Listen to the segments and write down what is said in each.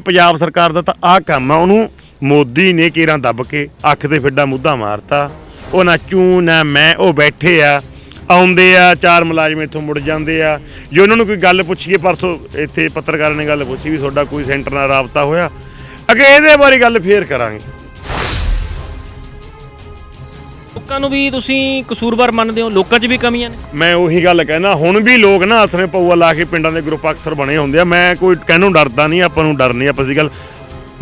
ਪੰਜਾਬ ਸਰਕਾਰ ਦਾ ਤਾਂ ਆਹ ਕੰਮ ਆ, ਉਹਨੂੰ ਮੋਦੀ ਨੇ ਕੇਰਾਂ ਦੱਬ ਕੇ ਅੱਖ ਤੇ ਫਿੱਡਾ ਮੁੱਦਾ ਮਾਰਤਾ। ਉਹ ਨਾ ਚੂ, ਨਾ ਮੈਂ, ਉਹ ਬੈਠੇ ਆ, ਆਉਂਦੇ ਆ, ਚਾਰ ਮੁਲਾਜ਼ਮ ਇੱਥੋਂ ਮੁੜ ਜਾਂਦੇ ਆ। ਜੇ ਉਹਨਾਂ ਨੂੰ ਕੋਈ ਗੱਲ ਪੁੱਛੀਏ, ਪਰਸੋਂ ਇੱਥੇ ਪੱਤਰਕਾਰਾਂ ਨੇ ਗੱਲ ਪੁੱਛੀ ਵੀ ਤੁਹਾਡਾ ਕੋਈ ਸੈਂਟਰ ਨਾਲ ਰਾਬਤਾ ਹੋਇਆ। ਅਗੇ ਇਹਦੇ ਬਾਰੇ ਗੱਲ ਫੇਰ ਕਰਾਂਗੇ। ਲੋਕਾਂ ਨੂੰ ਵੀ ਤੁਸੀਂ ਕਸੂਰਵਾਰ ਮੰਨਦੇ ਹੋ? ਲੋਕਾਂ 'ਚ ਵੀ ਕਮੀਆਂ ਨੇ? ਮੈਂ ਉਹੀ ਗੱਲ ਕਹਿਣਾ ਹੁਣ ਵੀ ਲੋਕ ਨਾ ਹੱਥ ਨੇ ਪਊਆ ਲਾ ਕੇ ਪਿੰਡਾਂ ਦੇ ਗਰੁੱਪ ਅਕਸਰ ਬਣੇ ਹੁੰਦੇ ਆ। ਮੈਂ ਕੋਈ ਕਹਿਣੋਂ ਡਰਦਾ ਨਹੀਂ ਆਪਾਂ ਨੂੰ ਡਰ ਨਹੀਂ ਆਪਾਂ ਦੀ ਗੱਲ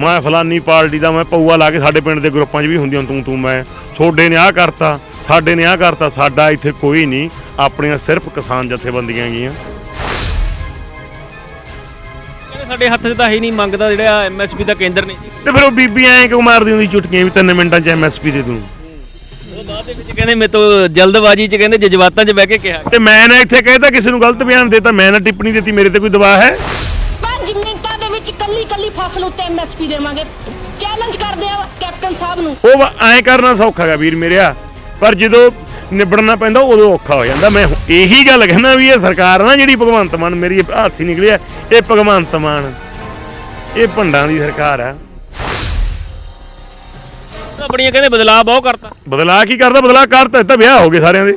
ਮੈਂ ਫਲਾਨੀ ਪਾਰਟੀ ਦਾ ਮੈਂ ਪਊਆ ਲਾ ਕੇ ਸਾਡੇ ਪਿੰਡ ਦੇ ਗਰੁੱਪਾਂ 'ਚ ਵੀ ਹੁੰਦੀਆਂ ਤੂੰ ਤੂੰ ਮੈਂ। ਛੋਡੇ ਨੇ ਆਹ ਕਰਤਾ ਸਾਡੇ ਨੇ ਆਹ ਕਰਤਾ ਸਾਡਾ ਇੱਥੇ ਕੋਈ ਨਹੀਂ ਆਪਣੀਆਂ ਸਿਰਫ ਕਿਸਾਨ ਜਥੇਬੰਦੀਆਂ ਕਹਿੰਦੇ ਸਾਡੇ ਹੱਥ 'ਚ ਤਾਂ ਹੈ ਹੀ ਨਹੀਂ ਮੰਗਦਾ ਜਿਹੜਾ ਐਮਐਸਪੀ ਦਾ ਕੇਂਦਰ ਨੇ। ਤੇ ਫਿਰ ਉਹ ਬੀਬੀ ਐਂ ਕਿਉਂ ਮਾਰਦੀ ਹੁੰਦੀ ਚੁਟਕੀਆਂ ਵੀ 3 ਮਿੰਟਾਂ 'ਚ ਐਮਐਸਪੀ ਦੇ ਦੂੰ। ਉਹ ਬਾਅਦ ਦੇ ਵਿੱਚ ਕਹਿੰਦੇ ਮੇਰੇ ਤੋਂ ਜਲਦਬਾਜ਼ੀ 'ਚ ਕਹਿੰਦੇ ਜਜ਼ਬਾਤਾਂ 'ਚ ਬਹਿ ਕੇ ਕਿਹਾ ਤੇ ਮੈਂ ਨਾ ਇੱਥੇ ਕਹਿਤਾ ਕਿਸੇ ਨੂੰ ਗਲਤ ਬਿਆਨ ਦੇਤਾ ਮੈਂ ਨਾ ਟਿੱਪਣੀ ਦਿੱਤੀ ਮੇਰੇ ਤੇ ਕੋਈ ਦਬਾਅ ਹੈ? 5 ਮਿੰਟਾਂ ਦੇ ਵਿੱਚ ਕੱਲੀ ਕੱਲੀ ਫਸਲ ਉੱਤੇ ਐਮਐਸਪੀ ਦੇਵਾਂਗੇ। ਚੈਲੰਜ ਕਰਦੇ ਆ ਕੈਪਟਨ ਸਾਹਿਬ ਨੂੰ। ਉਹ ਐਂ ਕਰਨਾ ਸੌਖਾ ਗਾ ਵੀਰ ਮੇਰਿਆ। ਪਰ ਜਦੋਂ ਨਿਬੜਨਾ ਪੈਂਦਾ ਉਦੋਂ ਔਖਾ ਹੋ ਜਾਂਦਾ। ਮੈਂ ਇਹੀ ਗੱਲ ਕਹਿੰਦਾ ਵੀ ਇਹ ਸਰਕਾਰ ਨਾ ਜਿਹੜੀ ਭਗਵੰਤ ਮਾਨ ਮੇਰੀ ਹੱਥ ਹੀ ਨਿਕਲਿਆ ਇਹ ਭਗਵੰਤ ਮਾਨ। ਇਹ ਭੰਡਾਂ ਦੀ ਸਰਕਾਰ ਆ। ਆਪਣੀਆਂ ਕਹਿੰਦੇ ਬਦਲਾਅ ਬਹੁਤ ਕਰਤਾ। ਬਦਲਾ ਕੀ ਕਰਦਾ? ਬਦਲਾ ਕਰਤਾ ਇਹ ਤਾਂ ਵਿਆਹ ਹੋ ਗਏ ਸਾਰਿਆਂ ਦੇ।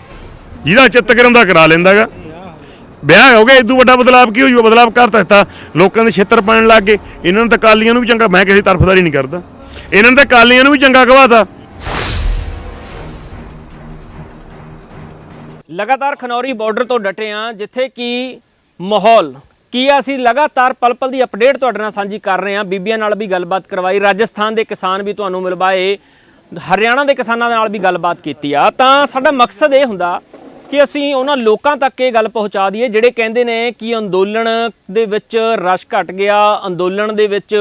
ਜਿਹਦਾ ਚਿੱਤ ਕਰਨ ਦਾ ਕਰਾ ਲੈਂਦਾਗਾ ਵਿਆਹ ਹੋ ਗਿਆ ਇਦੋਂ ਵੱਡਾ ਬਦਲਾਵ ਕੀ ਹੋ ਜੂਗਾ ਬਦਲਾਵ ਕਰਤਾ ਦਿੱਤਾ। ਲੋਕਾਂ ਦੇ ਛੇਤਰ ਪੈਣ ਲੱਗ ਗਏ। ਇਹਨਾਂ ਨੂੰ ਤਾਂ ਕਾਲੀਆਂ ਨੂੰ ਵੀ ਚੰਗਾ ਮੈਂ ਕਿਸੇ ਤਰਫਦਾਰੀ ਨਹੀਂ ਕਰਦਾ। ਇਹਨਾਂ ਨੇ ਤਾਂ ਕਾਲੀਆਂ ਨੂੰ ਵੀ ਚੰਗਾ ਕਵਾਤਾ। ਲਗਾਤਾਰ ਖਨੌਰੀ ਬਾਰਡਰ ਤੋਂ ਡਟੇ ਆ ਜਿੱਥੇ ਕਿ ਮਾਹੌਲ ਕੀ ਆ ਅਸੀਂ ਲਗਾਤਾਰ ਪਲ-ਪਲ ਦੀ ਅਪਡੇਟ ਤੁਹਾਡੇ ਨਾਲ ਸਾਂਝੀ ਕਰ ਰਹੇ ਹਾਂ? ਬੀਬੀਆਂ ਨਾਲ ਵੀ ਗੱਲਬਾਤ ਕਰਵਾਈ। ਰਾਜਸਥਾਨ ਦੇ ਕਿਸਾਨ ਵੀ ਤੁਹਾਨੂੰ ਮਿਲਵਾਏ। ਹਰਿਆਣਾ ਦੇ ਕਿਸਾਨਾਂ ਦੇ ਨਾਲ ਵੀ ਗੱਲਬਾਤ ਕੀਤੀ ਆ। ਤਾਂ ਸਾਡਾ ਮਕਸਦ ਇਹ ਹੁੰਦਾ ਕਿ ਅਸੀਂ ਉਹਨਾਂ ਲੋਕਾਂ ਤੱਕ ਇਹ ਗੱਲ ਪਹੁੰਚਾ ਦਈਏ, ਜਿਹੜੇ ਕਹਿੰਦੇ ਨੇ ਕਿ ਅੰਦੋਲਨ ਦੇ ਵਿੱਚ ਰਸ਼ ਘਟ ਗਿਆ, ਅੰਦੋਲਨ ਦੇ ਵਿੱਚ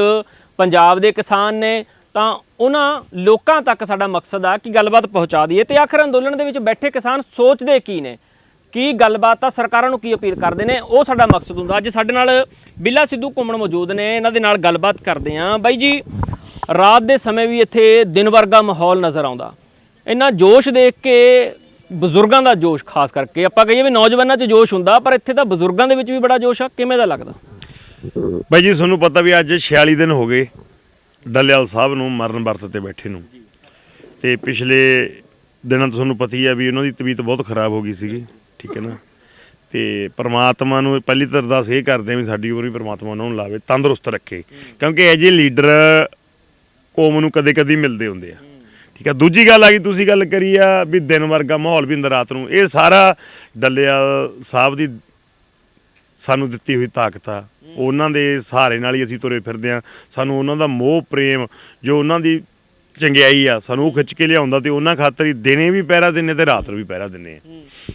ਪੰਜਾਬ ਦੇ ਕਿਸਾਨ ਨੇ, ਤਾਂ ਉਹਨਾਂ ਲੋਕਾਂ ਤੱਕ ਸਾਡਾ ਮਕਸਦ ਆ ਕਿ ਗੱਲਬਾਤ ਪਹੁੰਚਾ ਦਈਏ। ਤੇ ਆਖਰ ਅੰਦੋਲਨ ਦੇ ਵਿੱਚ ਬੈਠੇ ਕਿਸਾਨ ਸੋਚਦੇ ਕੀ ਨੇ? ਕੀ ਗੱਲਬਾਤ ਆ? ਸਰਕਾਰਾਂ ਨੂੰ ਕੀ ਅਪੀਲ ਕਰਦੇ ਨੇ? ਉਹ ਸਾਡਾ ਮਕਸਦ ਹੁੰਦਾ। ਅੱਜ ਸਾਡੇ ਨਾਲ ਬਿੱਲਾ ਸਿੱਧੂ ਘੁੰਮਣ ਮੌਜੂਦ ਨੇ। ਇਹਨਾਂ ਦੇ ਨਾਲ ਗੱਲਬਾਤ ਕਰਦੇ ਆਂ ਬਾਈ ਜੀ, ਰਾਤ ਦੇ ਸਮੇਂ ਵੀ ਇੱਥੇ ਦਿਨ ਵਰਗਾ ਮਾਹੌਲ ਨਜ਼ਰ ਆਉਂਦਾ। ਇੰਨਾ ਜੋਸ਼ ਦੇਖ ਕੇ ਬਜ਼ੁਰਗਾਂ ਦਾ ਜੋਸ਼, ਖਾਸ ਕਰਕੇ। ਆਪਾਂ ਕਹੀਏ ਵੀ ਨੌਜਵਾਨਾਂ 'ਚ ਜੋਸ਼ ਹੁੰਦਾ, ਪਰ ਇੱਥੇ ਤਾਂ ਬਜ਼ੁਰਗਾਂ ਦੇ ਵਿੱਚ ਵੀ ਬੜਾ ਜੋਸ਼ ਆ। ਕਿਵੇਂ ਦਾ ਲੱਗਦਾ? ਬਾਈ ਜੀ, ਤੁਹਾਨੂੰ ਪਤਾ ਵੀ ਅੱਜ 46 ਦਿਨ ਹੋ ਗਏ ਡੱਲੇਵਾਲ ਸਾਹਿਬ ਨੂੰ ਮਰਨ ਵਰਤ ਤੇ ਬੈਠੇ ਨੂੰ। ਤੇ ਪਿਛਲੇ ਦਿਨਾਂ ਤੋਂ ਤੁਹਾਨੂੰ ਪਤਾ ਹੀ ਆ ਵੀ ਉਹਨਾਂ ਦੀ ਤਬੀਅਤ ਬਹੁਤ ਖਰਾਬ ਹੋ ਗਈ ਸੀਗੀ। ਠੀਕ ਹੈ ਨਾ? ਤੇ ਪ੍ਰਮਾਤਮਾ ਨੂੰ ਪਹਿਲੀ ਤਾਂ ਅਰਦਾਸ ਇਹ ਕਰਦੇ ਆ ਵੀ ਸਾਡੀ ਉਮਰ ਵੀ ਪ੍ਰਮਾਤਮਾ ਉਹਨਾਂ ਨੂੰ ਲਾਵੇ ਤੰਦਰੁਸਤ ਰੱਖੇ। ਕਿਉਂਕਿ ਇਹ ਜਿਹੇ ਲੀਡਰ ਕੌਮ ਨੂੰ ਕਦੇ-ਕਦੇ ਮਿਲਦੇ ਹੁੰਦੇ ਆ। ਠੀਕ ਆ? ਦੂਜੀ ਗੱਲ ਆ ਗਈ ਤੁਸੀਂ ਗੱਲ ਕਰੀ ਆ ਵੀ ਦਿਨ ਵਰਗਾ ਮਾਹੌਲ ਵੀ ਹੁੰਦਾ ਰਾਤ ਨੂੰ। ਇਹ ਸਾਰਾ ਡੱਲੇਵਾਲ ਸਾਹਿਬ ਦੀ ਸਾਨੂੰ ਦਿੱਤੀ ਹੋਈ ਤਾਕਤ ਆ। ਉਹਨਾਂ ਦੇ ਸਹਾਰੇ ਨਾਲ ਹੀ ਅਸੀਂ ਤੁਰੇ ਫਿਰਦੇ ਆ। ਸਾਨੂੰ ਉਹਨਾਂ ਦਾ ਮੋਹ ਪ੍ਰੇਮ ਜੋ ਉਹਨਾਂ ਦੀ ਚੰਗਿਆਈ ਆ, ਸਾਨੂੰ ਉਹ ਖਿੱਚ ਕੇ ਲਿਆਉਂਦਾ ਤੇ ਉਹਨਾਂ ਖਾਤਰ ਹੀ ਦਿਨੇ ਵੀ ਪਹਿਰਾ ਦਿੰਨੇ ਤੇ ਰਾਤ ਨੂੰ ਵੀ ਪਹਿਰਾ ਦਿੰਨੇ ਆ।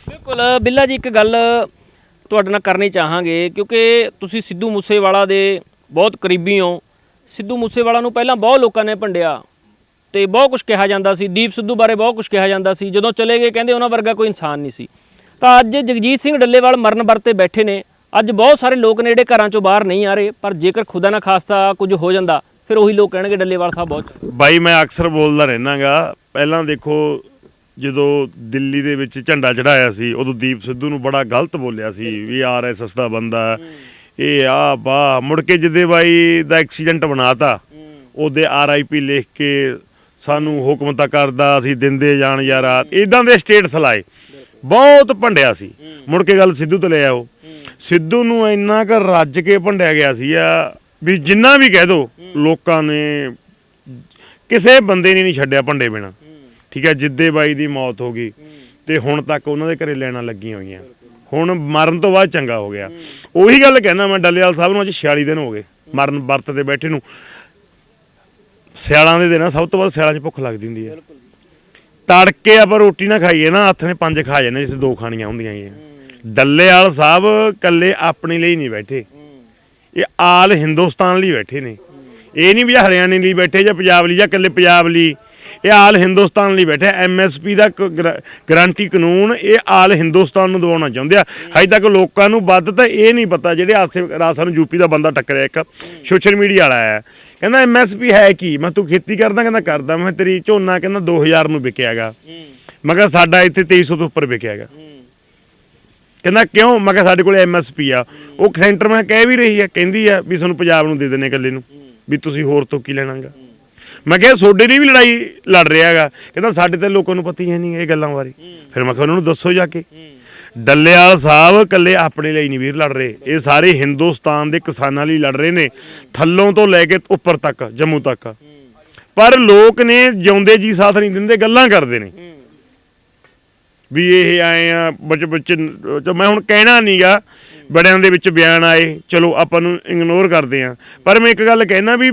ਬਿਲਕੁਲ। ਬਿੱਲਾ ਜੀ, ਇੱਕ ਗੱਲ ਤੁਹਾਡੇ ਨਾਲ ਕਰਨੀ ਚਾਹਾਂਗੇ, ਕਿਉਂਕਿ ਤੁਸੀਂ ਸਿੱਧੂ ਮੂਸੇਵਾਲਾ ਦੇ ਬਹੁਤ ਕਰੀਬੀ ਹੋ। ਸਿੱਧੂ ਮੂਸੇਵਾਲਾ ਨੂੰ ਪਹਿਲਾਂ ਬਹੁਤ ਲੋਕਾਂ ਨੇ ਭੰਡਿਆ ਤੇ ਬਹੁਤ ਕੁਝ ਕਿਹਾ ਜਾਂਦਾ ਸੀ। ਦੀਪ ਸਿੱਧੂ ਬਾਰੇ ਬਹੁਤ ਕੁਝ ਕਿਹਾ ਜਾਂਦਾ ਸੀ। ਜਦੋਂ ਚਲੇ ਗਏ, ਕਹਿੰਦੇ ਉਹਨਾਂ ਵਰਗਾ ਕੋਈ ਇਨਸਾਨ ਨਹੀਂ ਸੀ। ਤਾਂ ਅੱਜ ਜਗਜੀਤ ਸਿੰਘ ਡੱਲੇਵਾਲ ਮਰਨ ਵਰਤੇ ਬੈਠੇ ਨੇ। ਅੱਜ ਬਹੁਤ ਸਾਰੇ ਲੋਕ ਨੇ ਜਿਹੜੇ ਘਰਾਂ ਚੋਂ ਬਾਹਰ ਨਹੀਂ ਆ ਰਹੇ, ਪਰ ਜੇਕਰ ਖੁਦਾ ਨਾ ਖਾਸਤਾ ਕੁਝ ਹੋ ਜਾਂਦਾ ਫਿਰ ਉਹੀ ਲੋਕ ਕਹਿਣਗੇ ਡੱਲੇਵਾਲ ਸਾਹਿਬ ਬਹੁਤ ਚੰਗੇ। ਬਾਈ ਮੈਂ ਅਕਸਰ ਬੋਲਦਾ ਰਹਿਣਾਗਾ ਪਹਿਲਾਂ ਦੇਖੋ ਜਦੋਂ ਦਿੱਲੀ ਦੇ ਵਿੱਚ ਝੰਡਾ ਚੜਾਇਆ ਸੀ ਉਦੋਂ ਦੀਪ ਸਿੱਧੂ ਨੂੰ ਬੜਾ ਗਲਤ ਬੋਲਿਆ ਸੀ ਵੀ ਆਰਐਸਐਸ ਦਾ ਬੰਦਾ। ਇਹ ਆ ਬਾ ਮੁੜ ਕੇ ਜਿੱਦੇ ਬਾਈ ਦਾ ਐਕਸੀਡੈਂਟ ਬਣਾਤਾ ਉਹਦੇ ਆਰਆਈਪੀ ਲਿਖ ਕੇ ਸਾਨੂੰ ਹੁਕਮ ਤਾਂ ਕਰਦਾ ਅਸੀਂ ਦਿੰਦੇ ਜਾਣ ਯਾਰਾ। ਇਦਾਂ ਦੇ ਸਟੇਟਸ ਲਾਏ। ਬਹੁਤ ਭੰਡਿਆ ਸੀ। ਮੁੜ ਕੇ ਗੱਲ ਸਿੱਧੂ ਤੇ ਲੈ ਆਓ। ਸਿੱਧੂ ਨੂੰ ਇੰਨਾ ਕੁ ਰੱਜ ਕੇ ਭੰਡਿਆ ਗਿਆ ਸੀ ਆ ਵੀ ਜਿੰਨਾ ਵੀ ਕਹਿ ਦੋ, ਲੋਕਾਂ ਨੇ ਕਿਸੇ ਬੰਦੇ ਨੇ ਨਹੀਂ ਛੱਡਿਆ ਭੰਡੇ ਬਿਨਾ। ਠੀਕ ਹੈ, ਜਿੱਦੇ ਬਾਈ ਦੀ ਮੌਤ ਹੋ ਗਈ ਤੇ ਹੁਣ ਤੱਕ ਉਹਨਾਂ ਦੇ ਘਰੇ ਲੈਣਾ ਲੱਗੀਆਂ ਹੋਈਆਂ। ਹੁਣ ਮਰਨ ਤੋਂ ਬਾਅਦ ਚੰਗਾ ਹੋ ਗਿਆ। ਉਹੀ ਗੱਲ ਕਹਿੰਦਾ ਮੈਂ, ਡੱਲੇਵਾਲ ਸਾਹਿਬ ਨੂੰ ਅੱਜ 46 ਦਿਨ ਹੋ ਗਏ ਮਰਨ ਵਰਤ ਤੇ ਬੈਠੇ ਨੂੰ। ਸਿਆਲਾਂ ਦੇ ਦਿਨਾਂ ਸਭ ਤੋਂ ਵੱਧ ਸਿਆਲਾਂ 'ਚ ਭੁੱਖ ਲੱਗਦੀ ਹੁੰਦੀ ਹੈ। ਤੜਕੇ ਆਪਾਂ ਰੋਟੀ ਨਾ ਖਾਈਏ ਨਾ, ਹੱਥ ਨੇ ਪੰਜ ਖਾ ਜਾਂਦੇ ਜਿਸ ਦੋ ਖਾਣੀਆਂ ਹੁੰਦੀਆਂ ਹੀ ਡੱਲੇਵਾਲ ਸਾਹਿਬ ਕੱਲੇ ਆਪਣੇ ਲਈ ਨਹੀਂ ਬੈਠੇ। ਇਹ ਆਲ ਹਿੰਦੁਸਤਾਨ ਲਈ ਬੈਠੇ ਨੇ। ਇਹ ਨਹੀਂ ਵੀ ਹਰਿਆਣੇ ਲਈ ਬੈਠੇ ਜਾਂ ਪੰਜਾਬ ਲਈ ਜਾਂ ਇਕੱਲੇ ਪੰਜਾਬ ਲਈ। ਇਹ ਆਲ ਹਿੰਦੁਸਤਾਨ ਲਈ ਬੈਠੇ ਐਮਐਸਪੀ ਦਾ ਗਰੰਟੀ ਕਾਨੂੰਨ ਇਹ ਆਲ ਹਿੰਦੁਸਤਾਨ ਨੂੰ ਦਿਵਾਉਣਾ ਚਾਹੁੰਦੇ ਆ। ਹਜੇ ਤੱਕ ਲੋਕਾਂ ਨੂੰ ਵੱਧ ਤਾਂ ਇਹ ਨਹੀਂ ਪਤਾ ਜਿਹੜੇ ਆਸੇ ਰਾਤ ਸਾਨੂੰ ਯੂਪੀ ਦਾ ਬੰਦਾ ਟੱਕਰਿਆ ਇੱਕ ਸੋਸ਼ਲ ਮੀਡੀਆ ਵਾਲਾ ਹੈ। ਕਹਿੰਦਾ ਐਮਐਸਪੀ ਹੈ ਕੀ? ਮੈਂ ਤੂੰ ਖੇਤੀ ਕਰਦਾ ਕਹਿੰਦਾ ਕਰਦਾ। ਮੈਂ ਤੇਰੀ ਝੋਨਾ ਕਹਿੰਦਾ 2000 ਨੂੰ ਵਿਕਿਆਗਾ ਮੈਂ ਕਿਹਾ ਸਾਡਾ ਇੱਥੇ 2300 ਤੋਂ ਉੱਪਰ ਵਿਕਿਆਗਾ ਕਹਿੰਦਾ, ਕਿਉਂ? ਮੈਂ ਕਿਹਾ, ਸਾਡੇ ਕੋਲ ਐਮਐਸਪੀ ਆ। ਉਹ ਸੈਂਟਰ ਮੈਂ ਕਹਿ ਵੀ ਰਹੀ ਆ, ਕਹਿੰਦੀ ਆ ਵੀ ਤੁਹਾਨੂੰ ਪੰਜਾਬ ਨੂੰ ਦੇ ਦਿੰਨੇ ਇਕੱਲੇ ਨੂੰ, ਵੀ ਤੁਸੀਂ ਹੋਰ ਤੋਂ ਕੀ ਲੈਣਾਗਾ ਮੈਂ ਕਿਹਾ ਤੁਹਾਡੇ ਲਈ ਵੀ ਲੜਾਈ ਲੜ ਰਿਹਾ ਕਹਿੰਦਾ, ਸਾਡੇ ਤੇ ਲੋਕਾਂ ਨੂੰ ਪਤਾ ਹੀ ਹੈ ਨਹੀਂ ਇਹ ਗੱਲਾਂ ਬਾਰੇ। ਫਿਰ ਮੈਂ ਕਿਹਾ, ਉਹਨਾਂ ਨੂੰ ਦੱਸੋ ਜਾ ਕੇ। ਡੱਲੇਵਾਲ ਸਾਹਿਬ ਇਕੱਲੇ ਆਪਣੇ ਲਈ ਨਹੀਂ ਵੀਰ ਲੜ ਰਹੇ, ਇਹ ਸਾਰੇ ਹਿੰਦੁਸਤਾਨ ਦੇ ਕਿਸਾਨਾਂ ਲਈ ਲੜ ਰਹੇ ਨੇ, ਥੱਲੋਂ ਤੋਂ ਲੈ ਕੇ ਉੱਪਰ ਤੱਕ, ਜੰਮੂ ਤੱਕ। ਪਰ ਲੋਕ ਨੇ ਜਿਉਂਦੇ ਜੀ ਸਾਥ ਨਹੀਂ ਦਿੰਦੇ, ਗੱਲਾਂ ਕਰਦੇ ਨੇ। ਵੀ ਇਹ ਆਏ ਆ ਬੱਚ ਬੱਚ ਮੈਂ ਹੁਣ ਕਹਿਣਾ ਨਹੀਂਗਾ ਬੜਿਆਂ ਦੇ ਵਿੱਚ ਬਿਆਨ ਆਏ, ਚਲੋ ਆਪਾਂ ਨੂੰ ਇਗਨੋਰ ਕਰਦੇ ਆ। ਪਰ ਮੈਂ ਇੱਕ ਗੱਲ ਕਹਿਣਾ ਵੀ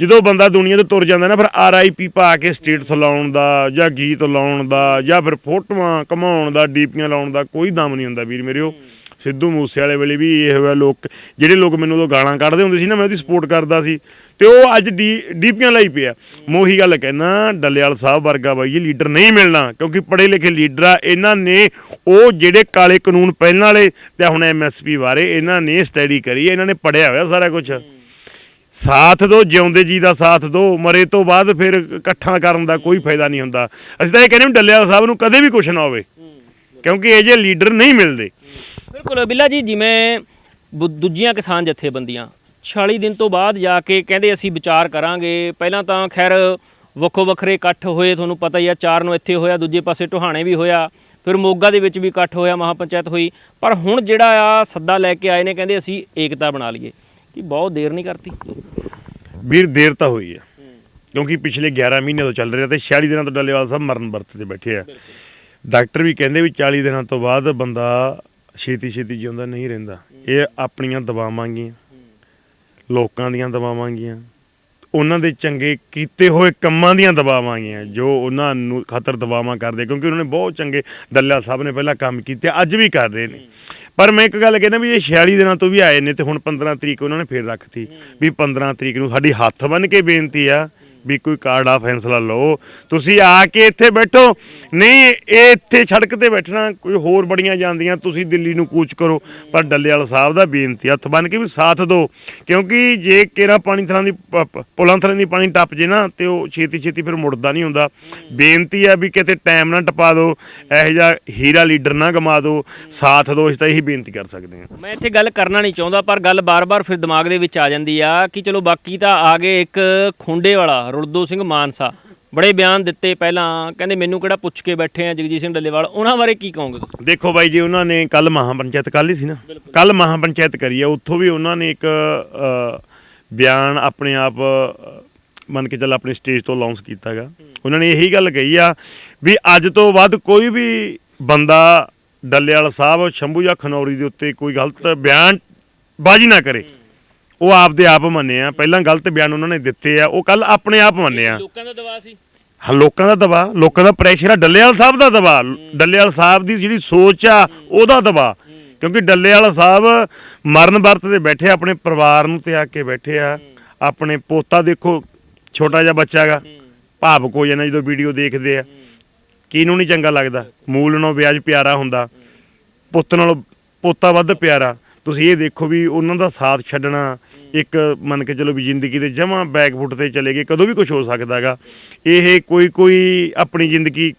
ਜਦੋਂ ਬੰਦਾ ਦੁਨੀਆ ਤੋਂ ਤੁਰ ਜਾਂਦਾ ਨਾ, ਫਿਰ ਆਰਆਈਪੀ ਪਾ ਕੇ ਸਟੇਟਸ ਲਾਉਣ ਦਾ ਜਾਂ ਗੀਤ ਲਾਉਣ ਦਾ ਜਾਂ ਫਿਰ ਫੋਟੋਆਂ ਕਮਾਉਣ ਦਾ, ਡੀਪੀਆਂ ਲਾਉਣ ਦਾ ਕੋਈ ਦਮ ਨਹੀਂ ਹੁੰਦਾ ਵੀਰ ਮੇਰਿਓ ਸਿੱਧੂ ਮੂਸੇ ਵਾਲੇ ਵੇਲੇ ਵੀ ਇਹ ਹੋਇਆ ਲੋਕ, ਜਿਹੜੇ ਲੋਕ ਮੈਨੂੰ ਉਦੋਂ ਗਾਲਾਂ ਕੱਢਦੇ ਹੁੰਦੇ ਸੀ ਨਾ, ਮੈਂ ਉਹਦੀ ਸਪੋਰਟ ਕਰਦਾ ਸੀ। ਤੇ ਉਹ ਅੱਜ ਡੀ, ਡੀਪੀਆਂ ਲਈ ਪਿਆ ਮੈਂ ਉਹੀ ਗੱਲ ਕਹਿਣਾ ਡੱਲੇਵਾਲ ਸਾਹਿਬ ਵਰਗਾ ਬਾਈ ਲੀਡਰ ਨਹੀਂ ਮਿਲਣਾ, ਕਿਉਂਕਿ ਪੜ੍ਹੇ ਲਿਖੇ ਲੀਡਰ ਆ, ਇਹਨਾਂ ਨੇ ਉਹ ਜਿਹੜੇ ਕਾਲੇ ਕਾਨੂੰਨ ਪਹਿਲਾਂ ਵਾਲੇ ਤੇ ਹੁਣ ਐਮਐਸਪੀ ਬਾਰੇ ਇਹਨਾਂ ਨੇ ਸਟੱਡੀ ਕਰੀ ਇਹਨਾਂ ਨੇ ਪੜਿਆ ਹੋਇਆ ਸਾਰਾ ਕੁਝ ਸਾਥ ਦੋ, ਜਿਉਂਦੇ ਜੀ ਦਾ ਸਾਥ ਦੋ, ਮਰੇ ਤੋਂ ਬਾਅਦ ਫਿਰ ਇਕੱਠਾ ਕਰਨ ਦਾ ਕੋਈ ਫਾਇਦਾ ਨਹੀਂ ਹੁੰਦਾ। ਅਸੀਂ ਤਾਂ ਇਹ ਕਹਿੰਦੇ ਵੀ ਡੱਲੇਵਾਲ ਸਾਹਿਬ ਨੂੰ ਕਦੇ ਵੀ ਕੁਝ ਨਾ ਹੋਵੇ, ਕਿਉਂਕਿ ਇਹ ਜੇ ਲੀਡਰ ਨਹੀਂ ਮਿਲਦੇ। ਬਿਲਕੁਲ, ਬਿੱਲਾ ਜੀ, ਜਿਵੇਂ ਬੁ- ਦੂਜੀਆਂ ਕਿਸਾਨ ਜਥੇਬੰਦੀਆਂ 46 ਦਿਨ ਤੋਂ ਬਾਅਦ ਜਾ ਕੇ ਕਹਿੰਦੇ ਅਸੀਂ ਵਿਚਾਰ ਕਰਾਂਗੇ, ਪਹਿਲਾਂ ਤਾਂ ਖੈਰ ਵੱਖੋ ਵੱਖਰੇ ਇਕੱਠ ਹੋਏ, ਤੁਹਾਨੂੰ ਪਤਾ ਹੀ ਆ, ਚਾਰ ਨੂੰ ਇੱਥੇ ਹੋਇਆ, ਦੂਜੇ ਪਾਸੇ ਟੋਹਾਣੇ ਵੀ ਹੋਇਆ, ਫਿਰ ਮੋਗਾ ਦੇ ਵਿੱਚ ਵੀ ਇਕੱਠ ਹੋਇਆ, ਮਹਾਪੰਚਾਇਤ ਹੋਈ, ਪਰ ਹੁਣ ਜਿਹੜਾ ਆ ਸੱਦਾ ਲੈ ਕੇ ਆਏ ਨੇ, ਕਹਿੰਦੇ ਅਸੀਂ ਏਕਤਾ ਬਣਾ ਲਈਏ, ਕਿ ਬਹੁਤ ਦੇਰ ਨਹੀਂ ਕਰਤੀ। ਵੀਰ, ਦੇਰ ਤਾਂ ਹੋਈ ਆ, ਕਿਉਂਕਿ ਪਿਛਲੇ 11 ਮਹੀਨੇ ਤੋਂ ਚੱਲ ਰਿਹਾ ਤੇ 46 ਦਿਨਾਂ ਤੋਂ ਡੱਲੇਵਾਲ ਸਾਹਿਬ ਮਰਨ ਵਰਤ ਤੇ ਬੈਠੇ ਆ। ਡਾਕਟਰ ਵੀ ਕਹਿੰਦੇ ਵੀ 40 ਦਿਨਾਂ ਤੋਂ ਬਾਅਦ ਬੰਦਾ ਛੇਤੀ ਛੇਤੀ ਜਿਉਂਦਾ ਨਹੀਂ ਰਹਿੰਦਾ। ਇਹ ਆਪਣੀਆਂ ਦਵਾਵਾਂ ਗੀਆਂ। ਲੋਕਾਂ ਦੀਆਂ ਦਵਾਵਾਂ ਗੀਆਂ। ਉਹਨਾਂ ਦੇ ਚੰਗੇ ਕੀਤੇ ਹੋਏ ਕੰਮਾਂ ਦੀਆਂ ਦਵਾਵਾਂ ਗੀਆਂ, ਜੋ ਉਹਨਾਂ ਨੂੰ ਖਤਰ ਦਵਾਵਾਂ ਕਰਦੇ, ਕਿਉਂਕਿ ਉਹਨਾਂ ਨੇ ਬਹੁਤ ਚੰਗੇ ਡੱਲਾ ਸਾਹਿਬ ਨੇ ਪਹਿਲਾਂ ਕੰਮ ਕੀਤੇ, ਅੱਜ ਵੀ ਕਰ ਰਹੇ ਨੇ। ਪਰ ਮੈਂ ਇੱਕ ਗੱਲ ਕਹਿੰਦਾ ਵੀ ਇਹ 46 ਦਿਨਾਂ ਤੋਂ ਵੀ ਆਏ ਨੇ ਤੇ ਹੁਣ 15 ਤਰੀਕ ਉਹਨਾਂ ਨੇ ਫੇਰ ਰੱਖਤੀ। ਵੀ 15 ਤਰੀਕ ਨੂੰ ਸਾਡੀ ਹੱਥ ਬੰਨ ਕੇ ਬੇਨਤੀ ਆ ਵੀ ਕੋਈ ਕਾਰਡ ਆ, ਫੈਸਲਾ ਲਓ। ਤੁਸੀਂ ਆ ਕੇ ਇੱਥੇ ਬੈਠੋ। ਨਹੀਂ, ਇਹ ਇੱਥੇ ਸੜਕ ਤੇ ਬੈਠਣਾ, ਕੋਈ ਹੋਰ ਬੜੀਆਂ ਜਾਂਦੀਆਂ, ਤੁਸੀਂ ਦਿੱਲੀ ਨੂੰ ਕੂਚ ਕਰੋ। ਪਰ ਡੱਲੇਵਾਲ ਸਾਹਿਬ ਦਾ ਬੇਨਤੀ, ਹੱਥ ਬੰਨ ਕੇ ਵੀ ਸਾਥ ਦਿਓ। ਕਿਉਂਕਿ ਜੇ ਕੇਰਾ ਪਾਣੀ ਥਰਾਂ ਦੀ, ਪ- ਪੁਲਾਂ ਥਰਾਂ ਦੀ ਪਾਣੀ ਟੱਪ ਜੇ ਨਾ, ਤੇ ਉਹ ਛੇਤੀ ਛੇਤੀ ਫਿਰ ਮੁੜਦਾ ਨਹੀਂ ਹੁੰਦਾ। ਬੇਨਤੀ ਆ ਵੀ ਕਿਤੇ ਟਾਈਮ ਨਾ ਟਪਾ ਦਿਓ, ਇਹੋ ਜਿਹਾ ਹੀਰਾ ਲੀਡਰ ਨਾ ਗਮਾ ਦਿਓ, ਸਾਥ ਦਿਓ ਇਸ ਤਾਂ ਇਹੀ ਬੇਨਤੀ ਕਰ ਸਕਦੇ ਹਾਂ। ਮੈਂ ਇੱਥੇ ਗੱਲ ਕਰਨਾ ਨਹੀਂ ਚਾਹੁੰਦਾ, ਪਰ ਗੱਲ ਬਾਰ-ਬਾਰ ਫਿਰ ਦਿਮਾਗ ਦੇ ਵਿੱਚ ਆ ਜਾਂਦੀ ਆ, ਕਿ ਚਲੋ ਬਾਕੀ ਤਾਂ ਆ ਗਏ ਇੱਕ ਖੁੰਡੇ ਵਾਲਾ ਰੁਲਦੋ ਸਿੰਘ ਮਾਨਸਾ ਬੜੇ ਬਿਆਨ ਦਿੱਤੇ ਪਹਿਲਾਂ ਕਹਿੰਦੇ ਮੈਨੂੰ ਕਿਹੜਾ ਪੁੱਛ ਕੇ ਬੈਠੇ ਆ ਜਗਜੀਤ ਸਿੰਘ ਡੱਲੇਵਾਲ ਉਹਨਾਂ ਬਾਰੇ ਕੀ ਕਹੋਗੇ ਤੁਸੀਂ? ਦੇਖੋ ਬਾਈ ਜੀ ਉਹਨਾਂ ਨੇ ਕੱਲ ਮਹਾਪੰਚਾਇਤ ਕੱਲ ਹੀ ਸੀ ਨਾ। ਕੱਲ ਮਹਾਪੰਚਾਇਤ ਕਰੀ ਆ ਉੱਥੋਂ ਵੀ ਉਹਨਾਂ ਨੇ ਇੱਕ ਬਿਆਨ ਆਪਣੇ ਆਪ ਮੰਨ ਕੇ ਚੱਲ ਆਪਣੇ ਸਟੇਜ ਤੋਂ ਲਾਂਚ ਕੀਤਾਗਾ ਉਹਨਾਂ ਨੇ ਇਹੀ ਗੱਲ ਕਹੀ ਆ ਵੀ ਅੱਜ ਤੋਂ ਬਾਅਦ ਕੋਈ ਵੀ ਬੰਦਾ ਡੱਲੇਵਾਲ ਸਾਹਿਬ ਸ਼ੰਭੂ ਜਾਂ ਖਨੌਰੀ ਦੇ ਉੱਤੇ ਕੋਈ ਗਲਤ ਬਿਆਨ ਬਾਜੀ ਨਾ ਕਰੇ। ਉਹ ਆਪਦੇ ਆਪ ਮੰਨੇ ਆ। ਪਹਿਲਾਂ ਗਲਤ ਬਿਆਨ ਉਹਨਾਂ ਨੇ ਦਿੱਤੇ ਆ। ਉਹ ਕੱਲ ਆਪਣੇ ਆਪ ਮੰਨੇ ਆ। ਲੋਕਾਂ ਦਾ ਦਬਾਅ ਸੀ। ਹਾਂ ਲੋਕਾਂ ਦਾ ਦਬਾਅ। ਲੋਕਾਂ ਦਾ ਪ੍ਰੈਸ਼ਰ ਆ। ਡੱਲੇਵਾਲ ਸਾਹਿਬ ਦਾ ਦਬਾਅ। ਡੱਲੇਵਾਲ ਸਾਹਿਬ ਦੀ ਜਿਹੜੀ ਸੋਚ ਆ ਉਹਦਾ ਦਬਾਅ। ਕਿਉਂਕਿ ਡੱਲੇਵਾਲ ਸਾਹਿਬ ਮਰਨ ਵਰਤ ਤੇ ਬੈਠੇ ਆਪਣੇ ਪਰਿਵਾਰ ਨੂੰ ਤੇ ਆ ਕੇ ਬੈਠੇ ਆ। ਆਪਣੇ ਪੋਤਾ ਦੇਖੋ ਛੋਟਾ ਜਿਹਾ ਬੱਚਾ ਹੈਗਾ। ਭਾਵਕ ਹੋ ਜਾਂਦਾ ਜਦੋਂ ਵੀਡੀਓ ਦੇਖਦੇ ਆ। ਕਿਹਨੂੰ ਨਹੀਂ ਚੰਗਾ ਲੱਗਦਾ? ਮੂਲ ਨਾਲੋਂ ਵਿਆਜ ਪਿਆਰਾ ਹੁੰਦਾ। ਪੁੱਤ ਨਾਲੋਂ ਪੋਤਾ ਵੱਧ ਪਿਆਰਾ। ਤੁਸੀਂ ਇਹ ਦੇਖੋ ਵੀ ਉਹਨਾਂ ਦਾ ਸਾਥ ਛੱਡਣਾ ਇੱਕ ਮੰਨ ਕੇ ਚਲੋ ਵੀ ਜ਼ਿੰਦਗੀ ਦੇ ਜਮਾ ਬੈਕਫੁੱਟ ਤੇ ਚਲੇ ਗਏ, ਕਦੋਂ ਵੀ ਕੁਝ ਹੋ ਸਕਦਾ ਹੈਗਾ। ਇਹ ਕੋਈ ਕੋਈ ਆਪਣੀ ਜ਼ਿੰਦਗੀ